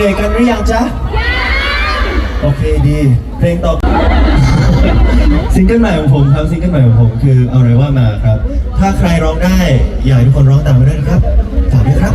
นื่อยกันหรือยังจ๊ะโอเคดี เพลงต่อซิงเกิลใหม่ของผมครับซิงเกิลใหม่ของผมคือเอาอะไรว่ามาครับ ถ้าใครร้องได้อยากให้ทุกคนร้องตามมาด้วยนะครับฝากด้วยครับ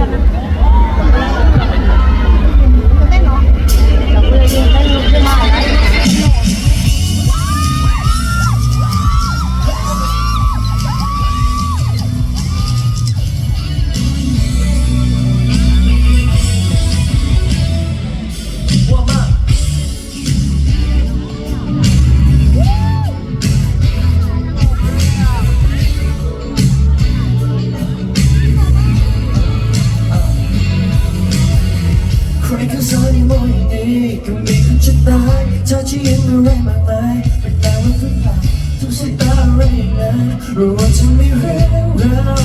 ก็มีคนจะตายเธอจะยิ้มอะไรมากมายเป็นแต่ว่าทุกอย่าทุกสายตาอะไรอย่างนั้นรู้ว่าเธอไม่เร็วเรา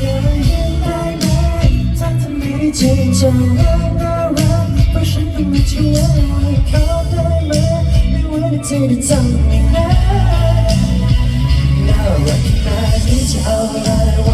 อย่าเห็นได้ไหมถ้าเธอไม่จริงจังน่าน่ารักเพราะฉันก็ไม่เชื่อว่าเขาได้ไหมไม่ว่าเธอจะทำยังไงน่ารักขนาดนี้จะเอาอะไรว่า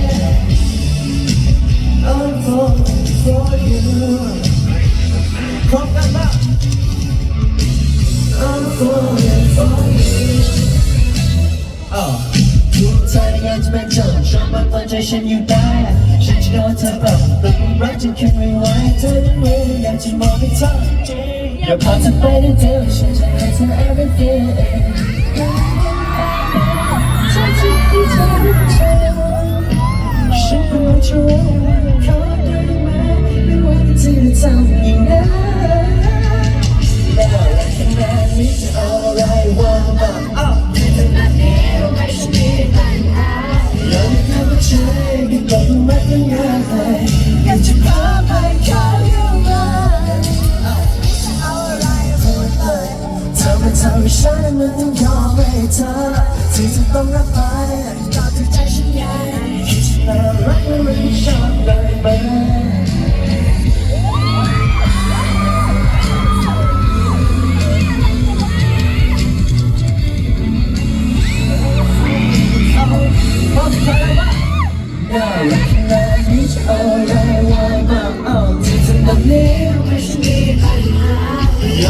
ฉันอยู่ได้ฉันจะโดนเธอแบบตึงรักจนคิดไม่ไหวเธอไม่รู้อยากจะมองให้เธอจริงอย่าพาเธอไปได้เดียวฉันจะให้เธอ everything เธอจะให้เธอเธอฉันก็ไม่จะรู้ว่าขาได้ไหมไม่ว่าเธอจะทำยังไงน่ารักขนาดนี้จะเอาอะไรว่ามา ทำให้ฉันมันต้องยอมให้เธอที่จะต้องรับไปตามที่ใจฉันใหญ่คิดจะน่รักมันไม่ชอบเลยไหมน่ารักขนาดนี้จะเอาอะไรว่ามาเอาที่ทำแบบนี้ไม่ใช่มีปัญหา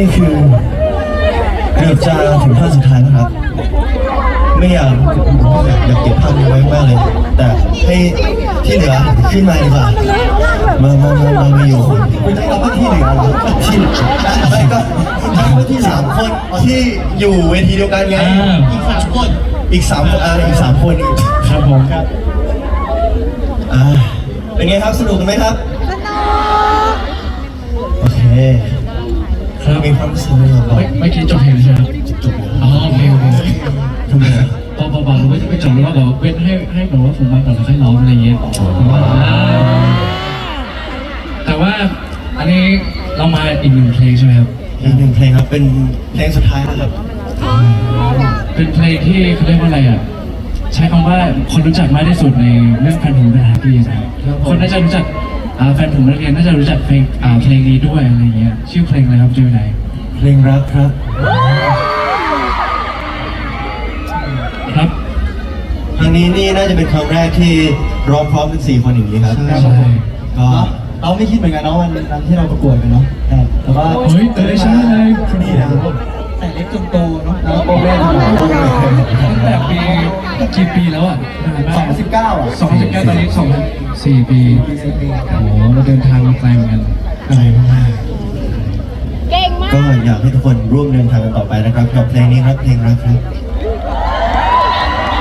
นี่คือเกือบจะถึงภาคสุดท้ายแล้วครับ ไม่อยากอยากเก็บภาพนี้ไว้มากเลย แต่ให้ที่เหลือขึ้นมาดีกว่ามามามามามาอยู่ไม่ได้เอาว่าที่เหลือที่ไม่ก็ไม่ที่สามคนที่อยู่เวทีเดียวกันไงอ่าอีกสามคนอีกสามคนอ่าอีกสามคนอีกครับผมอ่าเป็นไงครับสนุกกันไหมครับสนุกโอเคครับ มีความรู้สึกยังไงบ้างไม่ไม่คิดจบเพลงใช่ไหมครับจบแล้วอ๋อโอเคโอเคทำไมอะพอพอบอกรู้ว่าจะไปจบแล้วก็แบบเว้นให้ให้แบบว่าผมมาก่อนแล้วค่อยร้องอะไรเงี้ยอ่าแต่ว่าอันนี้เรามาอีกหนึ่งเพลงใช่ไหมครับอีกหนึ่งเพลงครับเป็นเพลงสุดท้ายแล้วครับ เป็นเพลงที่เขาเรียกว่าอะไรอะใช้คำว่าคนรู้จักมากที่สุดในเรื่องพันธุ์พันธาพี่นะครับคนน่าจะรู้จักอ่า แฟนผมนักเรียนน่าจะรู้จักเพลงอ่าเพลงนี้ด้วยอะไรเงี้ยชื่อเพลงอะไรครับเจมินายเพลงรักครับ ครับ ครั้งนี้นี่น่าจะเป็นครั้งแรกที่ร้องพร้อมกันสี่คนอย่างนี้ครับใช่ก็เราไม่คิดเหมือนกันเนาะวันนั้นที่เราประกวดกันเนาะแต่แต่ว่าเฮ้ยแต่ได้ใช่เลยนี่นะแต่เล็กจนโต กี่ปีแล้วอะนานสองมากสิบเก้าอะสองพันสิบเก้าตอนนี้สองพันสี่ปีปีสี่ปี โอ้โหเราเดินทางมาไกลเหมือนกันไกลมากเก่งมาก ก็อยากให้ทุกคนร่วมเดินทางกันต่อไปนะครับกับเพลงนี้ครับเพลงรักครับ